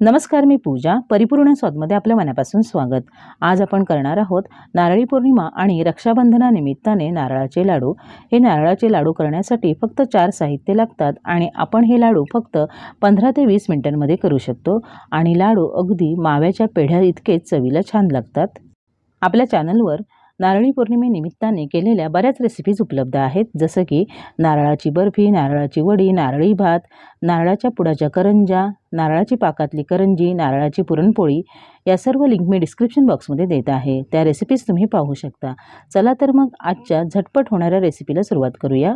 नमस्कार मी पूजा. परिपूर्ण स्वादमध्ये आपल्या मनापासून स्वागत. आज आपण करणार आहोत नारळी पौर्णिमा आणि रक्षाबंधनानिमित्ताने नारळाचे लाडू. हे नारळाचे लाडू करण्यासाठी फक्त चार साहित्य लागतात आणि आपण हे लाडू फक्त पंधरा ते वीस मिनिटांमध्ये करू शकतो. आणि लाडू अगदी माव्याच्या पेढ्या इतकेच चवीला छान लागतात. आपल्या चॅनलवर नारळी पौर्णिमेनिमित्ताने केलेल्या बऱ्याच रेसिपीज उपलब्ध आहेत. जसं की नारळाची बर्फी नारळाची वडी नारळी भात नारळाच्या पुडाच्या करंजा नारळाची पाकातली करंजी नारळाची पुरणपोळी या सर्व लिंक मी डिस्क्रिप्शन बॉक्समध्ये देत आहे. त्या रेसिपीज तुम्ही पाहू शकता. चला तर मग आजच्या झटपट होणाऱ्या रेसिपीला सुरुवात करूया.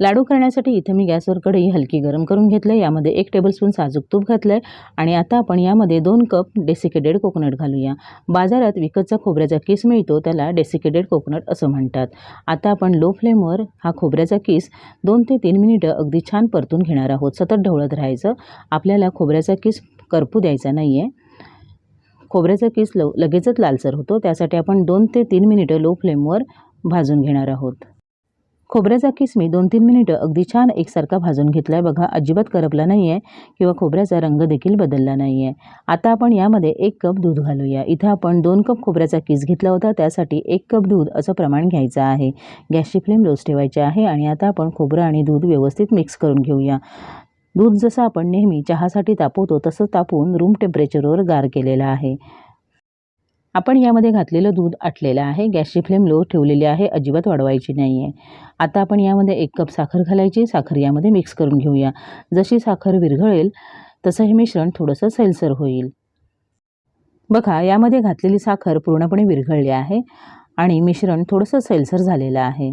लाडू करण्यासाठी इथे मी गॅसवर कढई हलकी गरम करून घेतलं यामध्ये एक टेबलस्पून साजूक तूप घातलं आहे आणि आता आपण यामध्ये दोन कप डेसिकेटेड कोकोनट घालूया. बाजारात विकतचा खोबऱ्याचा किस मिळतो त्याला डेसिकेटेड कोकोनट असं म्हणतात. आता आपण लो फ्लेमवर हा खोबऱ्याचा किस दोन ते तीन मिनिटं अगदी छान परतून घेणार आहोत. सतत ढवळत राहायचं. आपल्याला खोबऱ्याचा किस करपू द्यायचा नाही आहे खोबऱ्याचा किस लव लगेचच लालसर होतो. त्यासाठी आपण दोन ते तीन मिनिटं लो फ्लेमवर भाजून घेणार आहोत. खोबऱ्याचा किसमी दोन तीन मिनिटं अगदी छान एकसारखा भाजून घेतला आहे बघा अजिबात करपला नाही आहे किंवा खोबऱ्याचा रंग देखील बदलला नाही आहे आता आपण यामध्ये एक कप दूध घालूया. इथं आपण दोन कप खोबऱ्याचा किस घेतला होता त्यासाठी एक कप दूध असं प्रमाण घ्यायचं आहे. गॅसची फ्लेम लोस ठेवायची आहे आणि आता आपण खोबरं आणि दूध व्यवस्थित मिक्स करून घेऊया. दूध जसं आपण नेहमी चहासाठी तापवतो तसं तापवून रूम टेम्परेचरवर गार केलेलं आहे. आपण यामध्ये घातलेलं दूध आटलेलं आहे. गॅसची फ्लेम लो ठेवलेली आहे. अजिबात वाढवायची नाही आहे आता आपण यामध्ये एक कप साखर घालायची. साखर यामध्ये मिक्स करून घेऊया. जशी साखर विरघळेल तसं हे मिश्रण थोडंसं सैलसर होईल. बघा यामध्ये घातलेली साखर पूर्णपणे विरघळली आहे आणि मिश्रण थोडंसं सैलसर झालेलं आहे.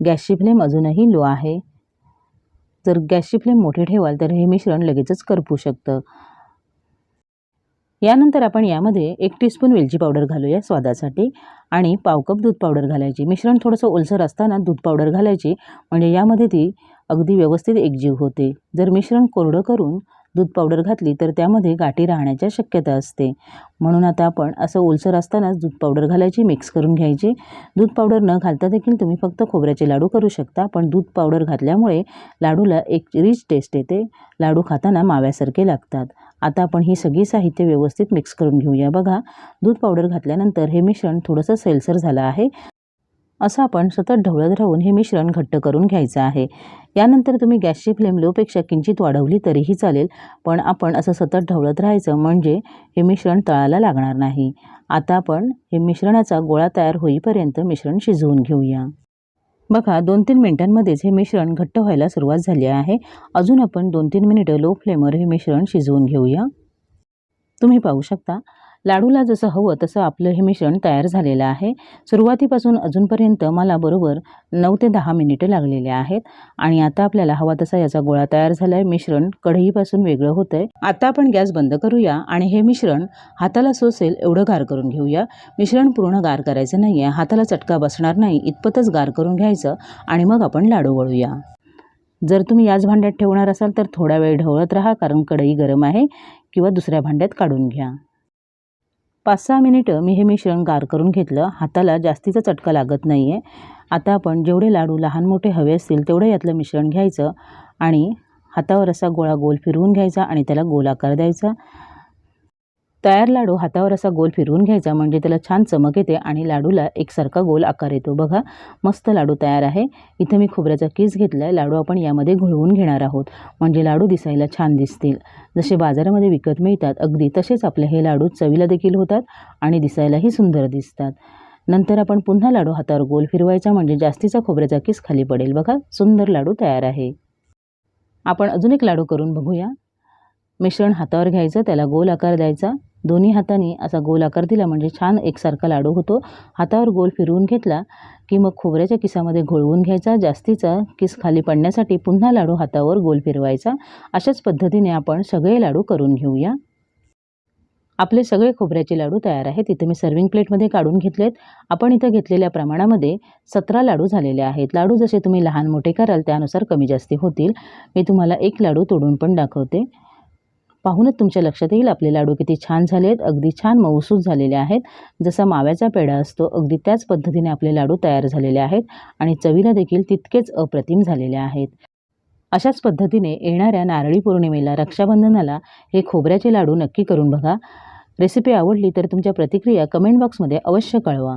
गॅसची फ्लेम अजूनही लो आहे. जर गॅसची फ्लेम मोठी ठेवाल तर हे मिश्रण लगेचच करपू शकतं. यानंतर आपण यामध्ये एक टीस्पून वेलची पावडर घालूया स्वादासाठी आणि पाव कप दूध पावडर घालायची. मिश्रण थोडंसं ओलसर असताना दूध पावडर घालायची. म्हणजे यामध्ये ती अगदी व्यवस्थित एकजीव होते. जर मिश्रण कोरडं करून दूध पावडर घातली तर त्यामध्ये गाठी राहण्याच्या शक्यता असते. म्हणून आता आपण असं ओलसर असतानाच दूध पावडर घालायची मिक्स करून घ्यायची. दूध पावडर न घालता देखील तुम्ही फक्त खोबऱ्याचे लाडू करू शकता पण दूध पावडर घातल्यामुळे लाडूला एक रिच टेस्ट येते. लाडू खाताना माव्यासारखे लागतात. आता आपण ही सगळी साहित्य व्यवस्थित मिक्स करून घेऊया. बघा दूध पावडर घातल्यानंतर हे मिश्रण थोडंसं सैलसर झालं आहे. असं आपण सतत ढवळत राहून हे मिश्रण घट्ट करून घ्यायचं आहे. यानंतर तुम्ही गॅसची फ्लेम लोपेक्षा किंचित वाढवली तरीही चालेल पण आपण असं सतत ढवळत राहायचं म्हणजे हे मिश्रण तळाला लागणार नाही. आता आपण हे मिश्रणाचा गोळा तयार होईपर्यंत मिश्रण शिजवून घेऊया. बघा दोन तीन मिनटांमध्येच हे मिश्रण घट्ट व्हायला सुरुवात झाली आहे. अजून आपण दोन तीन मिनिटं लो फ्लेमवर हे मिश्रण शिजवून घेऊया. तुम्ही पाहू शकता लाडूला जसं हवं तसं आपलं हे मिश्रण तयार झालेलं आहे. सुरुवातीपासून अजूनपर्यंत मला बरोबर नऊ ते दहा मिनिटं लागलेले आहेत आणि आता आपल्याला हवा तसा याचा गोळा तयार झाला आहे मिश्रण कढईपासून वेगळं होतं आहे आता आपण गॅस बंद करूया आणि हे मिश्रण हाताला सोसेल एवढं गार करून घेऊया. मिश्रण पूर्ण गार करायचं नाही आहे हाताला चटका बसणार नाही. इतपतच गार करून घ्यायचं आणि मग आपण लाडू वळूया. जर तुम्ही याच भांड्यात ठेवणार असाल तर थोडा वेळ ढवळत राहा कारण कढई गरम आहे. किंवा दुसऱ्या भांड्यात काढून घ्या. पाच सहा मिनिटं मी हे मिश्रण गार करून घेतलं. हाताला जास्तीचा चटका लागत नाही आहे आता आपण जेवढे लाडू लहान मोठे हवे असतील तेवढं यातलं मिश्रण घ्यायचं आणि हातावर असा गोळा गोल फिरवून घ्यायचा आणि त्याला गोल आकार द्यायचा. तयार लाडू हातावर असा गोल फिरवून घ्यायचा म्हणजे त्याला छान चमक येते आणि लाडूला एकसारखा गोल आकार येतो. बघा मस्त लाडू तयार आहे. इथं मी खोबऱ्याचा किस घेतला आहे लाडू आपण यामध्ये घुळवून घेणार आहोत. म्हणजे लाडू दिसायला छान दिसतील. जसे बाजारामध्ये विकत मिळतात अगदी तसेच आपले हे लाडू चवीला देखील होतात आणि दिसायलाही सुंदर दिसतात. नंतर आपण पुन्हा लाडू हातावर गोल फिरवायचा म्हणजे जास्तीचा खोबऱ्याचा किस खाली पडेल. बघा सुंदर लाडू तयार आहे. आपण अजून एक लाडू करून बघूया. मिश्रण हातावर घ्यायचं त्याला गोल आकार द्यायचा. दोन्ही हाताने असा गोल आकार दिला. म्हणजे छान एकसारखा लाडू होतो. हातावर गोल फिरवून घेतला की मग खोबऱ्याच्या किसामध्ये घोळवून घ्यायचा. जास्तीचा किस खाली पडण्यासाठी पुन्हा लाडू हातावर गोल फिरवायचा. अशाच पद्धतीने आपण सगळे लाडू करून घेऊया. आपले सगळे खोबऱ्याचे लाडू तयार आहेत. इथे मी सर्विंग प्लेटमध्ये काढून घेतलेत. आपण इथं घेतलेल्या प्रमाणामध्ये सतरा लाडू झालेले आहेत. लाडू जसे तुम्ही लहान मोठे कराल त्यानुसार कमी जास्ती होतील. मी तुम्हाला एक लाडू तोडून पण दाखवते. पाहूनच तुमच्या लक्षात येईल आपले लाडू किती छान झाले आहेत अगदी छान मऊसूत झालेले आहेत. जसा माव्याचा पेढा असतो अगदी त्याच पद्धतीने आपले लाडू तयार झालेले आहेत आणि चवीला देखील तितकेच अप्रतिम झालेले आहेत. अशाच पद्धतीने येणाऱ्या नारळी पौर्णिमेला रक्षाबंधनाला हे खोबऱ्याचे लाडू नक्की करून बघा. रेसिपी आवडली तर तुमच्या प्रतिक्रिया कमेंट बॉक्समध्ये अवश्य कळवा.